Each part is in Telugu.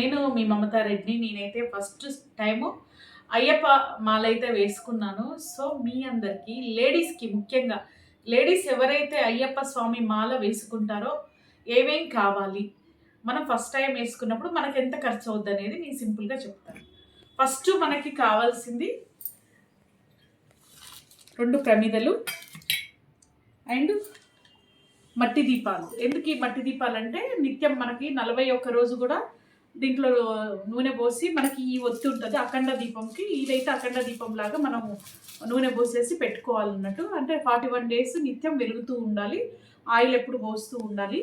నేను మీ మమతా రెడ్డి నేనైతే ఫస్ట్ టైము అయ్యప్ప మాల అయితే వేసుకున్నాను. సో మీ అందరికీ లేడీస్కి ముఖ్యంగా లేడీస్ ఎవరైతే అయ్యప్ప స్వామి మాల వేసుకుంటారో ఏమేం కావాలి? మనం ఫస్ట్ టైం వేసుకున్నప్పుడు మనకు ఎంత ఖర్చు అవుద్ది అనేది నేను సింపుల్గా చెప్తాను. ఫస్ట్ మనకి కావాల్సింది రెండు ప్రమిదలు అండ్ మట్టి దీపాలు. ఎందుకు ఈ మట్టి దీపాలు అంటే నిత్యం మనకి నలభై ఒక్క రోజు కూడా దీంట్లో నూనె పోసి మనకి ఈ ఒత్తి ఉంటుంది అఖండ దీపంకి ఇదైతే అఖండ దీపం లాగా మనం నూనె పోసేసి పెట్టుకోవాలన్నట్టు. అంటే ఫార్టీ వన్ డేస్ నిత్యం వెలుగుతూ ఉండాలి ఆయిల్ ఎప్పుడు పోస్తూ ఉండాలి.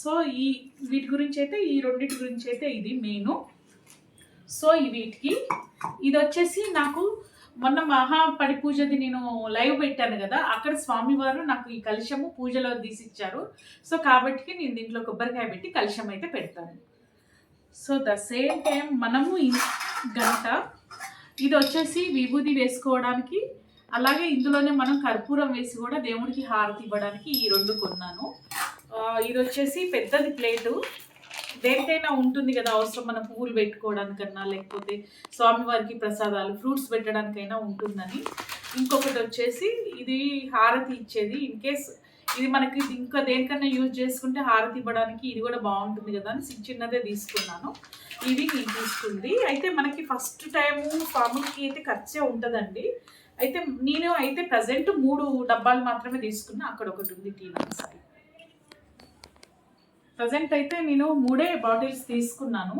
సో ఈ వీటి గురించి అయితే ఈ రెండింటి గురించి అయితే ఇది మెయిన్. సో ఈ వీటికి ఇది వచ్చేసి నాకు మొన్న మహాపడి పూజది నేను లైవ్ పెట్టాను కదా అక్కడ స్వామివారు నాకు ఈ కలుషము పూజలో తీసిచ్చారు. సో కాబట్టి నేను దీంట్లో కొబ్బరికాయ పెట్టి కలుషం అయితే పెడతాను. సో ద సేమ్ టైం మనము గంట ఇది వచ్చేసి విభూది వేసుకోవడానికి అలాగే ఇందులోనే మనం కర్పూరం వేసి కూడా దేవుడికి హారతి ఇవ్వడానికి ఈ రెండు కొన్నాను. ఇది వచ్చేసి పెద్దది ప్లేటు. దేనికైనా ఉంటుంది కదా అవసరం మనం పువ్వులు పెట్టుకోవడానికన్నా లేకపోతే స్వామివారికి ప్రసాదాలు ఫ్రూట్స్ పెట్టడానికైనా ఉంటుందని. ఇంకొకటి వచ్చేసి ఇది హారతి ఇచ్చేది. ఇన్ కేస్ ఇది మనకి ఇంకా దేనికన్నా యూజ్ చేసుకుంటే హారతి ఇవ్వడానికి ఇది కూడా బాగుంటుంది కదా అని చిన్నదే తీసుకున్నాను. ఇది నేను తీసుకుంది. అయితే మనకి ఫస్ట్ టైము స్వాములకి అయితే ఖర్చే ఉంటుందండి. అయితే నేను అయితే ప్రజెంట్ మూడు డబ్బాలు మాత్రమే తీసుకున్నా. అక్కడ ఒకటి ఉంది టీ నమస్కారం ప్రజెంట్ అయితే నేను మూడే బాటిల్స్ తీసుకున్నాను.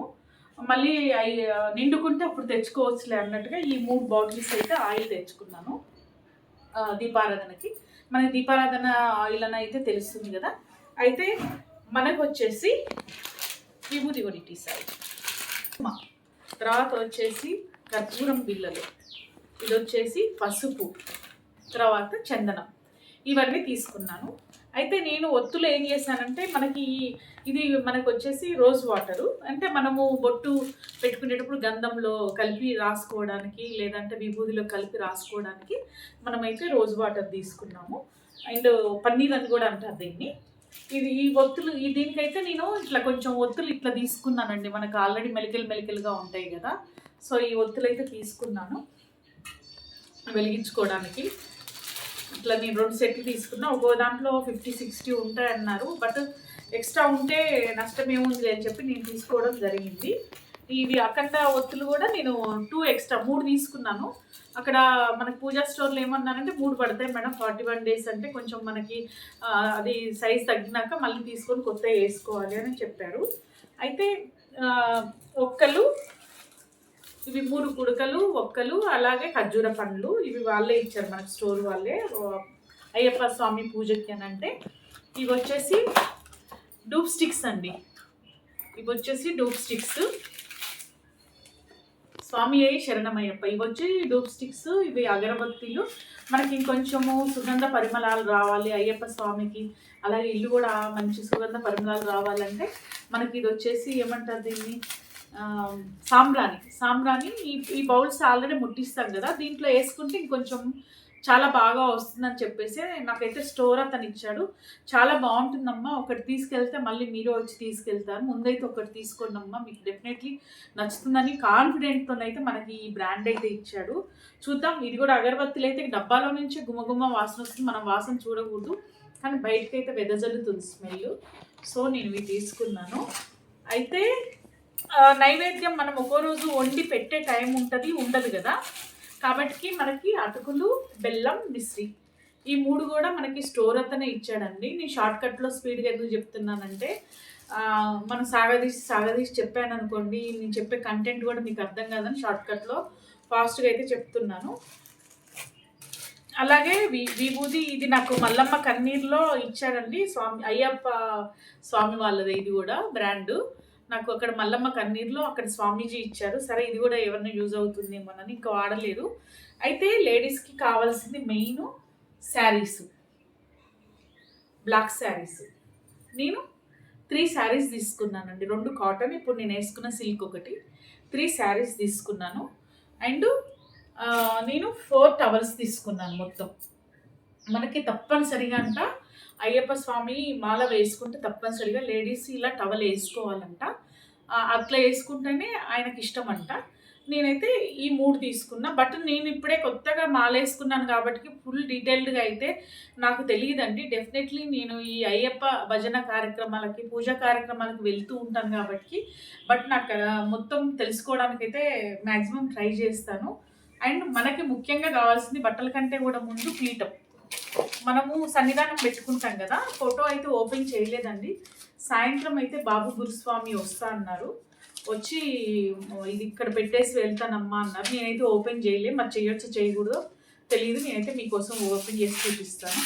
మళ్ళీ అవి నిండుకుంటే అప్పుడు తెచ్చుకోవచ్చులే అన్నట్టుగా ఈ మూడు బాటిల్స్ అయితే ఆయిల్ తెచ్చుకున్నాను. దీపారాధనకి. మనకి దీపారాధన ఆయిల్ అని అయితే తెలుస్తుంది కదా. అయితే మనకు వచ్చేసి విభూతి కొనిటి సాయి. తర్వాత వచ్చేసి కర్పూరం బిళ్ళలు. ఇది వచ్చేసి పసుపు. తర్వాత చందనం. ఇవన్నీ తీసుకున్నాను. అయితే నేను ఒత్తులు ఏం చేశానంటే మనకి ఈ- ఇది మనకు వచ్చేసి రోజ్ వాటరు. అంటే మనము బొట్టు పెట్టుకునేటప్పుడు గంధంలో కలిపి రాసుకోవడానికి లేదంటే విభూదిలో కలిపి రాసుకోవడానికి మనమైతే రోజ్ వాటర్ తీసుకున్నాము. అండ్ పన్నీర్ అని కూడా అంటారు దీన్ని. ఇది ఈ ఒత్తులు ఈ దీనికైతే నేను ఇట్లా కొంచెం ఒత్తులు ఇట్లా తీసుకున్నానండి. మనకు ఆల్రెడీ మెలికలు మెలికలుగా ఉంటాయి కదా. సో ఈ ఒత్తులు అయితే తీసుకున్నాను. వెలిగించుకోవడానికి. ఇట్లా నేను రెండు సెట్లు తీసుకున్నా ఒక్కో దాంట్లో ఫిఫ్టీ సిక్స్టీ ఉంటాయి అన్నారు బట్ ఎక్స్ట్రా ఉంటే నష్టం ఏముంది అని చెప్పి నేను తీసుకోవడం జరిగింది. ఇవి అఖండ ఒత్తులు కూడా నేను టూ ఎక్స్ట్రా మూడు తీసుకున్నాను. అక్కడ మనకు పూజా స్టోర్లో ఏమన్నారంటే మూడు పడతాయి మేడం ఫార్టీ వన్ డేస్ అంటే కొంచెం మనకి అది సైజ్ తగ్గినాక మళ్ళీ తీసుకొని కొత్త వేసుకోవాలి అని చెప్పారు. అయితే ఒక్కలు ఇవి మూడు కుడకలు ఒక్కలు అలాగే ఖర్జూర పండ్లు. ఇవి వాళ్ళే ఇచ్చారు మనకు స్టోర్ వాళ్ళే. అయ్యప్ప స్వామి పూజకి అని అంటే ఇవి వచ్చేసి డూప్ స్టిక్స్ అండి. ఇవి వచ్చేసి డూప్ స్టిక్స్. స్వామి అయ్యి శరణమయ్యప్ప ఇవి వచ్చి డూప్ స్టిక్స్ ఇవి అగరబత్తీలు. మనకి ఇంకొంచెము సుగంధ పరిమళాలు రావాలి అయ్యప్ప స్వామికి. అలాగే ఇల్లు కూడా మంచి సుగంధ పరిమళాలు రావాలంటే మనకి ఇది వచ్చేసి ఏమంటారు దీన్ని? సాంబ్రాణి. సాంబ్రాణి ఈ ఈ బౌల్స్ ఆల్రెడీ ముట్టిస్తాం కదా దీంట్లో వేసుకుంటే ఇంకొంచెం చాలా బాగా వస్తుందని చెప్పేసి నాకైతే స్టోర్ అతను ఇచ్చాడు. చాలా బాగుంటుందమ్మా ఒకటి తీసుకెళ్తే మళ్ళీ మీరు వచ్చి తీసుకెళ్తారు. ముందైతే ఒకటి తీసుకోండి అమ్మా మీకు డెఫినెట్లీ నచ్చుతుందని కాన్ఫిడెంట్తో అయితే మనకి ఈ బ్రాండ్ అయితే ఇచ్చాడు. చూద్దాం ఇది కూడా అగరబత్తులు అయితే డబ్బాలో నుంచి గుమగుమ వాసన వస్తుంది మనం వాసన చూడకూడదు. కానీ బయటకైతే అయితే వెదజల్లుతుంది స్మెల్ సో నేను ఇవి తీసుకున్నాను. అయితే నైవేద్యం మనం ఒక్కో రోజు వండి పెట్టే టైం ఉంటుంది ఉండదు కదా. కాబట్టి మనకి అటుకులు బెల్లం మిశ్రి. ఈ మూడు కూడా మనకి స్టోర్ అతనే ఇచ్చాడండి. నేను షార్ట్ కట్లో స్పీడ్గా ఎందుకు చెప్తున్నానంటే మనం సాగదీసి సాగదీసి చెప్పాను అనుకోండి నేను చెప్పే కంటెంట్ కూడా మీకు అర్థం కాదని షార్ట్ కట్లో ఫాస్ట్గా అయితే చెప్తున్నాను. అలాగే వి విభూది ఇది నాకు మల్లమ్మ కన్నీర్లో ఇచ్చాడండి. స్వామి అయ్యప్ప స్వామి వాళ్ళది ఇది కూడా బ్రాండ్. నాకు అక్కడ మల్లమ్మ కన్నీర్లో అక్కడ స్వామీజీ ఇచ్చారు. సరే ఇది కూడా ఎవరిని యూజ్ అవుతుందేమోనని ఇంకా వాడలేదు. అయితే లేడీస్కి కావాల్సింది మెయిన్ శారీస్. బ్లాక్ శారీస్. నేను త్రీ శారీస్ తీసుకున్నానండి. రెండు కాటన్ ఇప్పుడు నేను వేసుకున్న సిల్క్ ఒకటి. త్రీ శారీస్ తీసుకున్నాను. అండ్ నేను ఫోర్ టవల్స్ తీసుకున్నాను మొత్తం. మనకి తప్పనిసరిగా అంట అయ్యప్ప స్వామి మాల వేసుకుంటే తప్పనిసరిగా లేడీస్ ఇలా టవల్ వేసుకోవాలంట. అట్లా వేసుకుంటేనే ఆయనకి ఇష్టం అంట నేనైతే ఈ మూడు తీసుకున్నా. బట్ నేను ఇప్పుడే కొత్తగా మాలేసుకున్నాను కాబట్టి ఫుల్ డీటెయిల్డ్గా అయితే నాకు తెలియదండి. డెఫినెట్లీ నేను ఈ అయ్యప్ప భజన కార్యక్రమాలకి పూజా కార్యక్రమాలకు వెళ్తూ ఉంటాను కాబట్టి బట్ నాకు మొత్తం మొత్తం తెలుసుకోవడానికైతే మ్యాక్సిమం ట్రై చేస్తాను. అండ్ మనకి ముఖ్యంగా కావాల్సింది బట్టల కంటే కూడా ముందు పీఠం. మనము సన్నిధానం పెట్టుకుంటాం కదా ఫోటో అయితే ఓపెన్ చేయలేదండి. సాయంత్రం అయితే బాబు గురుస్వామి వస్తా అన్నారు. వచ్చి ఇది ఇక్కడ పెట్టేసి వెళ్తానమ్మా అన్నారు. నేనైతే ఓపెన్ చేయలే మరి చేయొచ్చు చేయకూడదు తెలియదు నేనైతే మీకోసం ఓపెన్ చేసి చూపిస్తాను.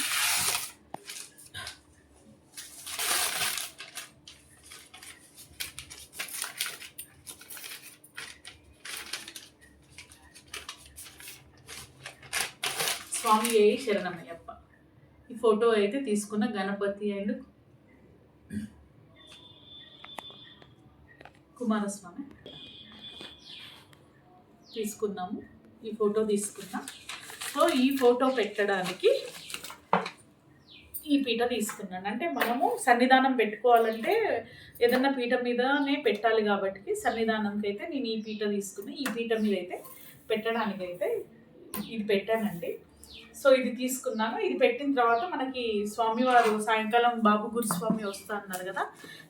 స్వామి ఏ శరణమయ్యప్ప? ఈ ఫోటో అయితే తీసుకున్న గణపతి అండ్ కుమారస్వామి. తీసుకున్నాము. ఈ ఫోటో తీసుకున్నా. సో ఈ ఫోటో పెట్టడానికి ఈ పీట తీసుకున్నాను. అంటే మనము సన్నిధానం పెట్టుకోవాలంటే ఏదన్నా పీట మీదనే పెట్టాలి కాబట్టి సన్నిధానంకి అయితే నేను ఈ పీట తీసుకుని ఈ పీట మీద అయితే పెట్టడానికి అయితే ఇది పెట్టానండి. సో ఇది తీసుకున్నాను. ఇది పెట్టిన తర్వాత మనకి స్వామివారు సాయంకాలం బాబు గురుస్వామి వస్తా అన్నారు కదా.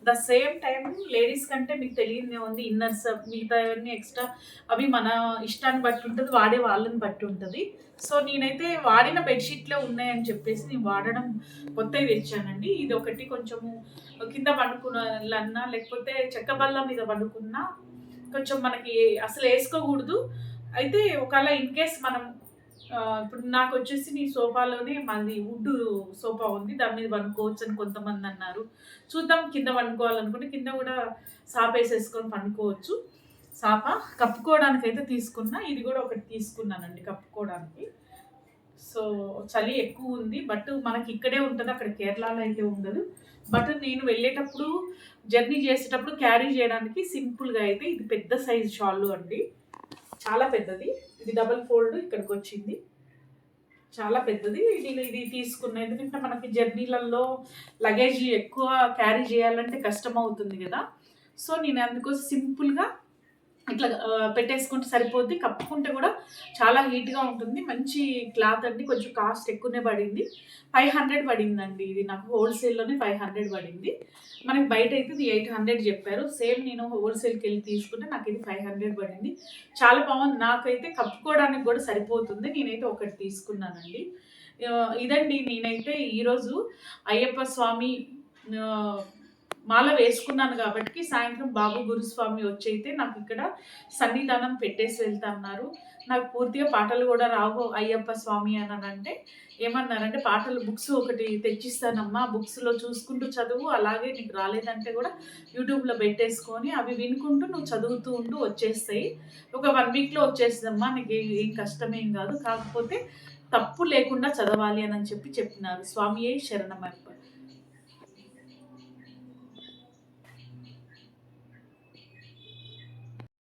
ద సేమ్ టైం లేడీస్ కంటే మీకు తెలియదే ఉంది ఇన్నర్స్ మిగతా అవన్నీ ఎక్స్ట్రా అవి మన ఇష్టాన్ని బట్టి ఉంటుంది వాడే వాళ్ళని బట్టి ఉంటుంది. సో నేనైతే వాడిన బెడ్షీట్లే ఉన్నాయని చెప్పేసి నేను వాడడం కొత్తవి తెచ్చానండి. ఇది ఒకటి కొంచెము కింద పండుకున్నా లేకపోతే చెక్క బల్ల మీద పండుకున్నా కొంచెం మనకి అసలు వేసుకోకూడదు. అయితే ఒకవేళ ఇన్ కేస్ మనం ఇప్పుడు నాకు వచ్చేసి నీ సోఫాలోనే మాది వుడ్ సోఫా ఉంది. దాని మీద పండుకోవచ్చు అని కొంతమంది అన్నారు. చూద్దాం కింద పండుకోవాలనుకుంటే కింద కూడా సాప వేసేసుకొని పండుకోవచ్చు. సాప కప్పుకోవడానికి అయితే తీసుకున్నా. ఇది కూడా ఒకటి తీసుకున్నానండి కప్పుకోవడానికి. సో చలి ఎక్కువ ఉంది. బట్ మనకి ఇక్కడే ఉంటుంది అక్కడ కేరళలో అయితే ఉండదు. బట్ నేను వెళ్ళేటప్పుడు జర్నీ చేసేటప్పుడు క్యారీ చేయడానికి సింపుల్గా అయితే ఇది పెద్ద సైజ్ షాల్ అండి. చాలా పెద్దది. ఇది డబల్ ఫోల్డ్ ఇక్కడికి వచ్చింది. చాలా పెద్దది. నేను ఇది తీసుకున్నా ఎందుకంటే మనకి జర్నీలలో లగేజ్ ఎక్కువ క్యారీ చేయాలంటే కష్టం అవుతుంది కదా. సో నేను అందుకోసం సింపుల్గా ఇట్లా పెట్టేసుకుంటే సరిపోద్ది. కప్పుకుంటే కూడా చాలా హీట్గా ఉంటుంది. మంచి క్లాత్ అండి. కొంచెం కాస్ట్ ఎక్కువనే పడింది. ఫైవ్ హండ్రెడ్ పడిందండి. ఇది నాకు హోల్సేల్లోనే ఫైవ్ హండ్రెడ్ పడింది. మనకి బయట అయితే ఇది ఎయిట్ హండ్రెడ్ చెప్పారు. సేమ్ నేను హోల్సేల్కి వెళ్ళి తీసుకుంటే నాకు ఇది ఫైవ్ హండ్రెడ్ పడింది. చాలా బాగుంది. నాకైతే కప్పుకోవడానికి కూడా సరిపోతుంది. నేనైతే ఒకటి తీసుకున్నానండి. ఇదండి నేనైతే ఈరోజు అయ్యప్ప స్వామి మాల వేసుకున్నాను కాబట్టి సాయంత్రం బాబు గురుస్వామి వచ్చి అయితే నాకు ఇక్కడ సన్నిధానం పెట్టేసి వెళ్తా అన్నారు నాకు పూర్తిగా పాటలు కూడా రావు అయ్యప్ప స్వామి అని అంటే ఏమన్నారంటే పాటలు బుక్స్ ఒకటి తెచ్చిస్తానమ్మా బుక్స్లో చూసుకుంటూ చదువు అలాగే నీకు రాలేదంటే కూడా యూట్యూబ్లో పెట్టేసుకొని అవి వినుకుంటూ నువ్వు చదువుతూ ఉంటూ వచ్చేస్తాయి. ఒక వన్ వీక్లో వచ్చేస్తుందమ్మా నీకు ఏం కష్టమేం కాదు కాకపోతే తప్పు లేకుండా చదవాలి అని చెప్పి చెప్పినారు. స్వామియే శరణమయ్యప్ప